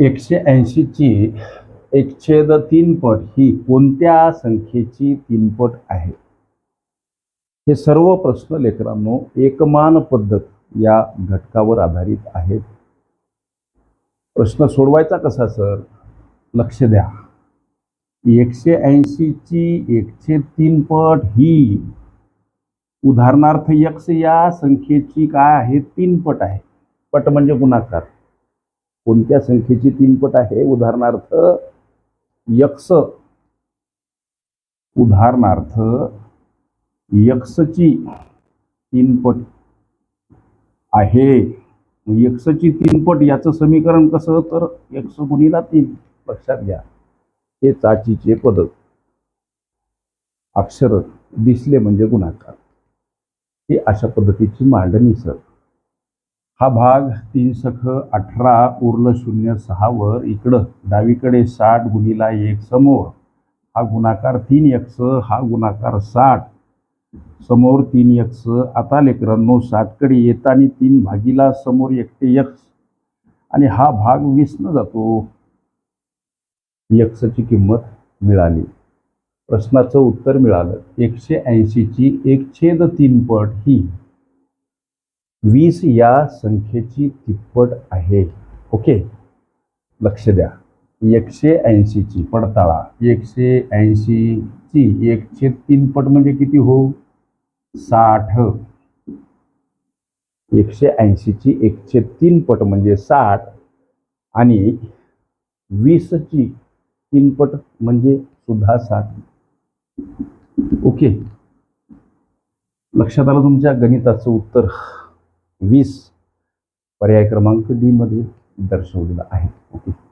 एकशे ऐंशीची एक तीनपट तीन पट ही कोणत्या संख्येची तीनपट आहे? हे सर्व प्रश्न लेकरांनो एकमान पद्धत या घटकावर आधारित आहेत. प्रश्न सोडवायचा कसा सर? लक्ष द्या. एकशे ऐंशीची एकशे तीन पट ही उदाहरणार्थ यक्ष या संख्येची काय आहे? तीन पट आहे. पट म्हणजे गुणाकार. कोणत्या संख्येची तीन पट आहे? उदाहरणार्थ यक्ष. उदाहरणार्थ यक्षची तीन पट आहे. यक्षची तीनपट याचं समीकरण कसं तर यक्ष गुणीला तीन. लक्षात घ्या. हे चाचीचे पद. अक्षर दिसले म्हणजे गुणाकार. हे अशा पद्धतीची मांडणी सर. हा भाग तीन सख अठरा उरलं शून्य सहावर इकडं. डावीकडे साठ गुणीला एक समोर. हा गुणाकार तीन यक्ष हा गुणाकार साठ. समोर तीन यक्ष आता लेकरांनो साठकडे येताना तीन भागीला समोर एकटे यक्ष. आणि हा भाग वीसनं जातो. यक्षची किंमत मिळाली. प्रश्नाचं उत्तर मिळालं. एकशे ऐंशीची एक छेद तीन पट ही. वीस या संख्येची तिप्पट आहे. ओके? लक्ष द्या. एकशे ऐंशीची पडताळा. एकशे ऐंशीची एकशे तीन पट म्हणजे किती हो? साठ. एकशे ऐंशीची एकशे तीन पट म्हणजे साठ आणि वीसची तीन पट म्हणजे सुद्धा साठ. ओके? लक्षात आलं तुमच्या गणिताचं उत्तर? वीस पर्याय क्रमांक डीमध्ये दर्शवलेला दर्शवलेलं आहे. ओके.